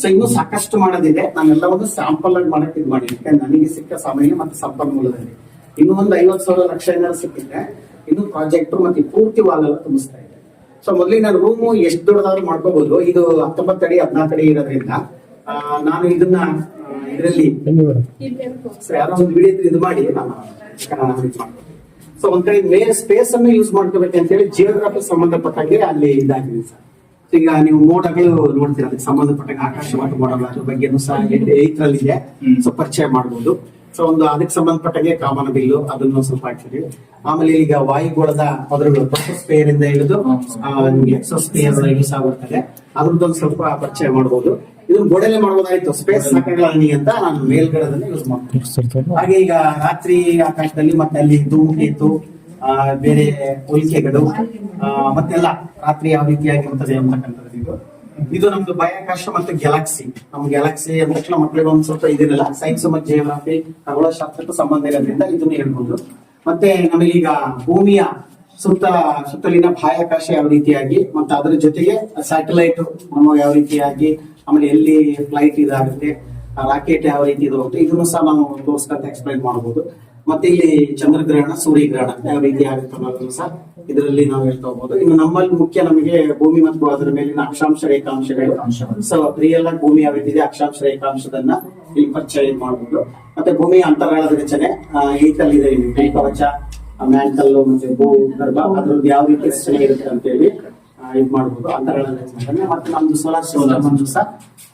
So ಇನ್ನು ಸಾಕಷ್ಟು ಮಾಡೋದಿದೆ. ನಾನೆಲ್ಲವನ್ನು ಸ್ಯಾಂಪಲ್ ಆಗಿ ಮಾಡಕ್ ಇದು ಮಾಡಿ ಯಾಕಂದ್ರೆ ನನಗೆ ಸಿಕ್ಕ ಸಮಯ ಮತ್ತೆ ಸಂಪನ್ಮೂಲದಲ್ಲಿ. ಇನ್ನು ಒಂದು ಐವತ್ತು ಸಾವಿರ ಲಕ್ಷ ಏನಾದ್ರು ಸಿಕ್ಕಿದ್ರೆ ಇನ್ನು ಪ್ರಾಜೆಕ್ಟ್ ಮತ್ತೆ ಪೂರ್ತಿ ವಾಲ್ ಎಲ್ಲ ತುಂಬಿಸ್ತಾ ಇದೆ. ಸೊ ಮೊದಲಿಗೆ ನಾನು ರೂಮು ಎಷ್ಟು ದೊಡ್ಡದಾದ್ರು ಮಾಡ್ಕೋಬಹುದು ಇದು ಹತ್ತೊಂಬತ್ತು ಅಡಿ ಹದಿನಾಲ್ಕು ಅಡಿ ಇರೋದ್ರಿಂದ ನಾನು ಇದನ್ನ ಇದರಲ್ಲಿ ಯಾರೋ ಒಂದು ವಿಡಿಯೋ ಇದು ಮಾಡಿ ನಾನು ಸೊ ಒಂದ್ ಕಡೆ ಮೇಲ್ ಸ್ಪೇಸ್ ಅನ್ನು ಯೂಸ್ ಮಾಡ್ಕೋಬೇಕಂತ ಅಂತ ಹೇಳಿ ಜಿಯೋಗ್ರಫಿ ಸಂಬಂಧಪಟ್ಟಾಗೆ ಅಲ್ಲಿ ಇದಾಗಿದೆ ಸರ್. ಈಗ ನೀವು ಮೋಡಗಳು ನೋಡ್ತೀರ ಅದಕ್ಕೆ ಸಂಬಂಧಪಟ್ಟ ಆಕಾಶವಾಣಿ ಮೋಡಗಳು ಅದ್ರ ಬಗ್ಗೆನೂ ಸಹ ಇದೆ. ಸೊ ಪರಿಚಯ ಮಾಡಬಹುದು ಸೊ ಒಂದು ಅದಕ್ಕೆ ಸಂಬಂಧಪಟ್ಟಂಗೆ ಕಾಮನ ಬಿಲ್ಲು ಅದನ್ನು ಸ್ವಲ್ಪ ಹಾಕ್ತೀವಿ ಆಮೇಲೆ ಈಗ ವಾಯುಗೋಳದ ಪದರಗಳು ಟ್ರೋಪೋಸ್ಫಿಯರ್ ಇಂದ ಹಿಡಿದು ನಿಮ್ಗೆ ಎಕ್ಸೋಸ್ಫಿಯರ್ ವರೆಗೂ ಸಹ ಬರ್ತದೆ. ಅದ್ರದ್ದೊಂದು ಸ್ವಲ್ಪ ಪರಿಚಯ ಮಾಡಬಹುದು ಇದನ್ನ ಗೋಡೆಲೆ ಮಾಡಬಹುದಾಯ್ತು ಸ್ಪೇಸ್ ಸಾಕಾಗಲ್ಲ ಅಂತ ನಾನು ಮೇಲ್ಗಡೆದನ್ನ ಯೂಸ್ ಮಾಡ್ತೀನಿ. ಹಾಗೆ ಈಗ ರಾತ್ರಿ ಆಕಾಶದಲ್ಲಿ ಮತ್ತೆ ಅಲ್ಲಿ ಧೂಮಕೇತು ಬೇರೆ ಹೋಲಿಕೆಗಳು ಮತ್ತೆಲ್ಲ ರಾತ್ರಿ ಯಾವ ರೀತಿಯಾಗಿರುತ್ತದೆ ಅಂತಕ್ಕಂಥದ್ದು ಇದು. ಇದು ನಮ್ದು ಬಾಹ್ಯಾಕಾಶ ಮತ್ತು ಗ್ಯಾಲಕ್ಸಿ. ನಮ್ ಗ್ಯಾಲಕ್ಸಿ ತಕ್ಷಣ ಮಕ್ಕಳಿಗೆ ಒಂದ್ ಸ್ವಲ್ಪ ಇದಿರಲ್ಲ ಸೈನ್ಸ್ ಮತ್ತು ಜಿಯೋಗ್ರಫಿ ಖಗೋಳಶಾಸ್ತ್ರಕ್ಕೂ ಸಂಬಂಧ ಇರೋದ್ರಿಂದ ಇದನ್ನ ಹೇಳ್ಬೋದು. ಮತ್ತೆ ನಮಗೀಗ ಭೂಮಿಯ ಸುತ್ತ, ಸುತ್ತಲಿನ ಬಾಹ್ಯಾಕಾಶ ಯಾವ ರೀತಿಯಾಗಿ, ಮತ್ತೆ ಅದರ ಜೊತೆಗೆ ಸ್ಯಾಟಲೈಟ್ ನಮ್ಮ ಯಾವ ರೀತಿಯಾಗಿ, ಆಮೇಲೆ ಎಲ್ಲಿ ಫ್ಲೈಟ್ ಇದಾಗುತ್ತೆ ರಾಕೆಟ್ ಯಾವ ರೀತಿ ಇದು ಹೋಗುತ್ತೆ ಇದನ್ನು ಸಹ ನಾವು ತೋರಿಸ್ಕೊಂತ ಎಕ್ಸ್ಪ್ಲೈನ್ ಮಾಡಬಹುದು ಮತ್ತೆ ಇಲ್ಲಿ ಚಂದ್ರಗ್ರಹಣ, ಸೂರ್ಯಗ್ರಹಣ ಯಾವ ರೀತಿ ಆಗುತ್ತೆ ಅನ್ನೋದನ್ನು ಸಹ ಇದರಲ್ಲಿ ನಾವು ಹೇಳ್ತಾ ಹೋಗ್ಬೋದು. ಇನ್ನು ನಮ್ಮಲ್ಲಿ ಮುಖ್ಯ ನಮಗೆ ಭೂಮಿ ಮತ್ತು ಅದರ ಮೇಲಿನ ಅಕ್ಷಾಂಶ ರೇಖಾಂಶಗಳು. ಸೊ ರಿಯಲ್ ಆಗಿ ಭೂಮಿ ಯಾವ ರೀತಿ ಇದೆ ಅಕ್ಷಾಂಶ ರೇಖಾಂಶದನ್ನ ಇಲ್ಲಿ ಪರಿಚಯ ಮಾಡಬಹುದು ಮತ್ತೆ ಭೂಮಿಯ ಅಂತರಾಳದ ರಚನೆ ಏಕಲ್ ಇದೆ ಕವಚ ಮ್ಯಾಂಟಲ್ ಮತ್ತೆ ಭೂ ಗರ್ಭ ಅದ್ರದ್ದು ಯಾವ ರೀತಿ ರಚನೆ ಇರುತ್ತೆ ಅಂತ ಹೇಳಿ ಇದ್ ಮಾಡ್ಬೋದು ಅಂತ ರಚನೆ ಮತ್ತೆ ನಮ್ದು ಸೋಲಾರ್ ಸಿಸ್ಟಮ್ ಸಹ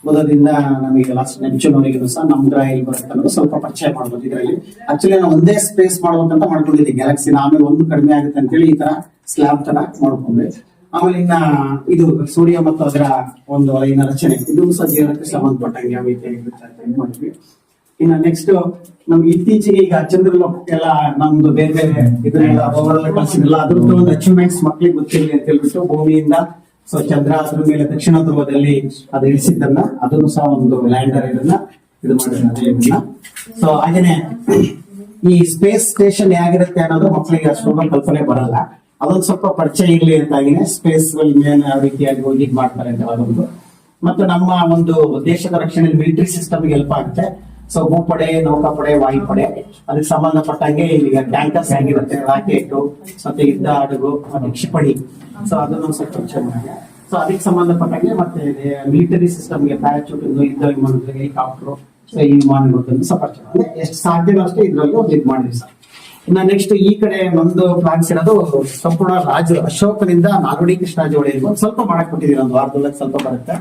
ಮೊದಲಿಂದ ನಮಗೆ ಲಾಸ್ಟ್ ನೆಂಚುನವರೆಗೂ ಸಹ ನಮ್ ಗ್ರಹ ಇಲ್ಲಿ ಬರುತ್ತೆ ಅನ್ನೋದು ಸ್ವಲ್ಪ ಪರಿಚಯ ಮಾಡ್ಬೋದು ಇದರಲ್ಲಿ. ಆಕ್ಚುಲಿ ನಾವು ಒಂದೇ ಸ್ಪೇಸ್ ಮಾಡ್ಬೇಕಂತ ಮಾಡ್ಕೊಂಡಿದ್ದೆ ಗ್ಯಾಲಕ್ಸಿನ ಆಮೇಲೆ ಒಂದು ಕಡಿಮೆ ಆಗುತ್ತೆ ಅಂತೇಳಿ ಈ ತರ ಸ್ಲ್ಯಾಬ್ ತರ ಮಾಡ್ಕೊಂಡ್ವಿ ಆಮೇಲೆ ಇನ್ನ ಇದು ಸೂರ್ಯ ಮತ್ತು ಅದರ ಒಂದು ವಲಯನ ರಚನೆ. ಇದು ಸಹ ಜೀವನಕ್ಕೆ ಸಂಬಂಧಪಟ್ಟಂಗೆ ಯಾವ ರೀತಿಯಾಗಿರುತ್ತೆ ಅಂತ ಮಾಡಿದ್ವಿ ಇನ್ನ ನೆಕ್ಸ್ಟ್ ನಮ್ಗೆ ಇತ್ತೀಚೆಗೆ ಈಗ ಚಂದ್ರ ಎಲ್ಲ ನಮ್ದು ಬೇರೆ ಬೇರೆ ಇದನ್ನೆಲ್ಲ ಕಳ್ಸಿದ್ರಲ್ಲ ಅದ್ರದ್ದು ಒಂದು ಅಚೀವ್ಮೆಂಟ್ಸ್ ಮಕ್ಳಿಗೆ ಗೊತ್ತಿರಲಿ ಅಂತ ಹೇಳ್ಬಿಟ್ಟು ಭೂಮಿಯಿಂದ ಸೊ ಚಂದ್ರ ಅದ್ರ ಮೇಲೆ ದಕ್ಷಿಣ ಧ್ರುವದಲ್ಲಿ ಅದು ಇಳಿಸಿದ್ದನ್ನ, ಅದನ್ನು ಸಹ ಒಂದು ಲ್ಯಾಂಡರ್ ಇದನ್ನ ಇದು ಮಾಡಿದ್ರೆ ಸೊ ಹಾಗೇನೆ, ಈ ಸ್ಪೇಸ್ ಸ್ಟೇಷನ್ ಹೇಗಿರುತ್ತೆ ಅನ್ನೋದು ಮಕ್ಕಳಿಗೆ ಅಷ್ಟೊಂದು ಕಲ್ಪನೆ ಬರಲ್ಲ. ಅದೊಂದು ಸ್ವಲ್ಪ ಪರಿಚಯ ಇರ್ಲಿ ಅಂತಾಗಿನೇ ಸ್ಪೇಸ್ ಯಾವ ರೀತಿಯಾಗಿ ಹೋಗಿ ಮಾಡ್ತಾರೆ ಅಂತ ಅದೊಂದು ಮತ್ತು ನಮ್ಮ ಒಂದು ದೇಶದ ರಕ್ಷಣೆ ಮಿಲಿಟರಿ ಸಿಸ್ಟಮ್ಗೆ ಹೆಲ್ಪ್ ಆಗುತ್ತೆ. ಸೊ ಭೂಪಡೆ, ನೌಕಾಪಡೆ, ವಾಯುಪಡೆ, ಅದಕ್ಕೆ ಸಂಬಂಧಪಟ್ಟಂಗೆ ಈಗ ಟ್ಯಾಂಕರ್ಸ್ ಆಗಿರುತ್ತೆ ರಾಕೆಟ್ ಮತ್ತೆ ಯುದ್ಧ ಹಡಗು, ಮತ್ತೆ ಕ್ಷಿಪಣಿ. ಸೊ ಅದನ್ನು ಸ್ವಲ್ಪ ಸೊ ಅದಕ್ಕೆ ಸಂಬಂಧಪಟ್ಟಂಗೆ ಮತ್ತೆ ಮಿಲಿಟರಿ ಸಿಸ್ಟಮ್ಗೆ ಪ್ಯಾರಾಚೂಟ್ ಯುದ್ಧ ವಿಮಾನಗಳಿಗೆ ಹೆಲಿಕಾಪ್ಟರ್ ಈ ವಿಮಾನಗಳನ್ನು ಸ್ವಲ್ಪ ಮಾಡಿದೆ ಎಷ್ಟು ಸಾಧ್ಯವೋ ಅಷ್ಟೇ ಇದರಲ್ಲಿ ಒಂದು ಇದು ಮಾಡಿದ್ವಿ ಸರ್. ಇನ್ನ ನೆಕ್ಸ್ಟ್ ಈ ಕಡೆ ಒಂದು ಪ್ಲಾನ್ಸ್ ಇರೋದು ಸಂಪೂರ್ಣ ರಾಜ ಅಶೋಕನಿಂದ ನಾಲ್ವಡಿ ಕೃಷ್ಣರಾಜ ಒಡೆಯರ್ಗೂ ಒಂದ್ ಸ್ವಲ್ಪ ಮಾಡಕ್ ಕೊಟ್ಟಿದ್ದೀವಿ ಒಂದು ವಾರದಲ್ಲಿ ಸ್ವಲ್ಪ ಬರುತ್ತೆ.